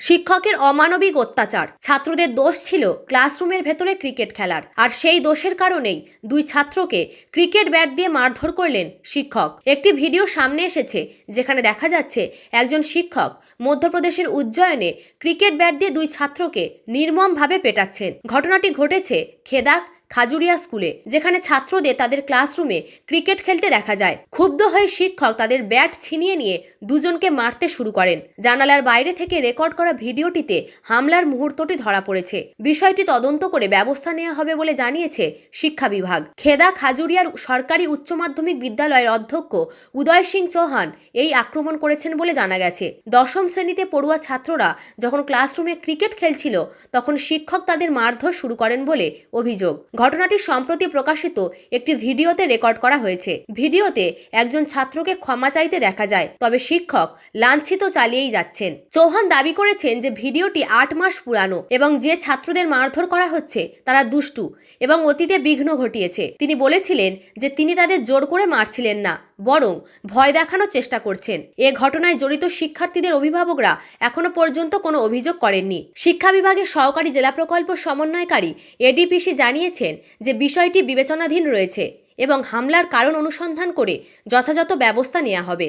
শিক্ষকের অমানবিক অত্যাচার। ছাত্রদের দোষ ছিল ক্লাসরুমের ভেতরে ক্রিকেট খেলার। আর সেই দোষের কারণেই দুই ছাত্রকে ক্রিকেট ব্যাট দিয়ে মারধর করলেন শিক্ষক। একটি ভিডিও সামনে এসেছে যেখানে দেখা যাচ্ছে একজন শিক্ষক মধ্যপ্রদেশের উজ্জয়নে ক্রিকেট ব্যাট দিয়ে দুই ছাত্রকে নির্মমভাবে পেটাচ্ছেন। ঘটনাটি ঘটেছে খেদাক খাজুরিয়া স্কুলে, যেখানে ছাত্রদের তাদের ক্লাসরুমে ক্রিকেট খেলতে দেখা যায়। ক্ষুব্ধ হয়ে শিক্ষক তাদের ব্যাট ছিনিয়ে নিয়ে দুজনকে মারতে শুরু করেন। জানালার বাইরে থেকে রেকর্ড করা ভিডিওটিতে হামলার মুহূর্তটি ধরা পড়েছে। বিষয়টি তদন্ত করে ব্যবস্থা নেওয়া হবে বলে জানিয়েছে শিক্ষা বিভাগ। খেদা খাজুরিয়ার সরকারি উচ্চ মাধ্যমিক বিদ্যালয়ের অধ্যক্ষ উদয় সিং চৌহান এই আক্রমণ করেছেন বলে জানা গেছে। দশম শ্রেণীতে পড়ুয়া ছাত্ররা যখন ক্লাসরুমে ক্রিকেট খেলছিল, তখন শিক্ষক তাদের মারধর শুরু করেন বলে অভিযোগ। ঘটনাটি সম্প্রতি প্রকাশিত একটি ভিডিওতে রেকর্ড করা হয়েছে। ভিডিওতে একজন ছাত্রকে ক্ষমা চাইতে দেখা যায়, তবে শিক্ষক লাঞ্ছিত চালিয়েই যাচ্ছেন। চৌহান দাবি করেছেন যে ভিডিওটি আট মাস পুরানো এবং যে ছাত্রদের মারধর করা হচ্ছে তারা দুষ্টু এবং অতীতে বিঘ্ন ঘটিয়েছে। তিনি বলেছিলেন যে তিনি তাদের জোর করে মারছিলেন না, বরং ভয় দেখানোর চেষ্টা করছেন। এ ঘটনায় জড়িত শিক্ষার্থীদের অভিভাবকরা এখনও পর্যন্ত কোনো অভিযোগ করেননি। শিক্ষা বিভাগের সহকারী জেলা প্রকল্প সমন্বয়কারী এডিপিসি জানিয়েছেন যে বিষয়টি বিবেচনাধীন রয়েছে এবং হামলার কারণ অনুসন্ধান করে যথাযথ ব্যবস্থা নেওয়া হবে।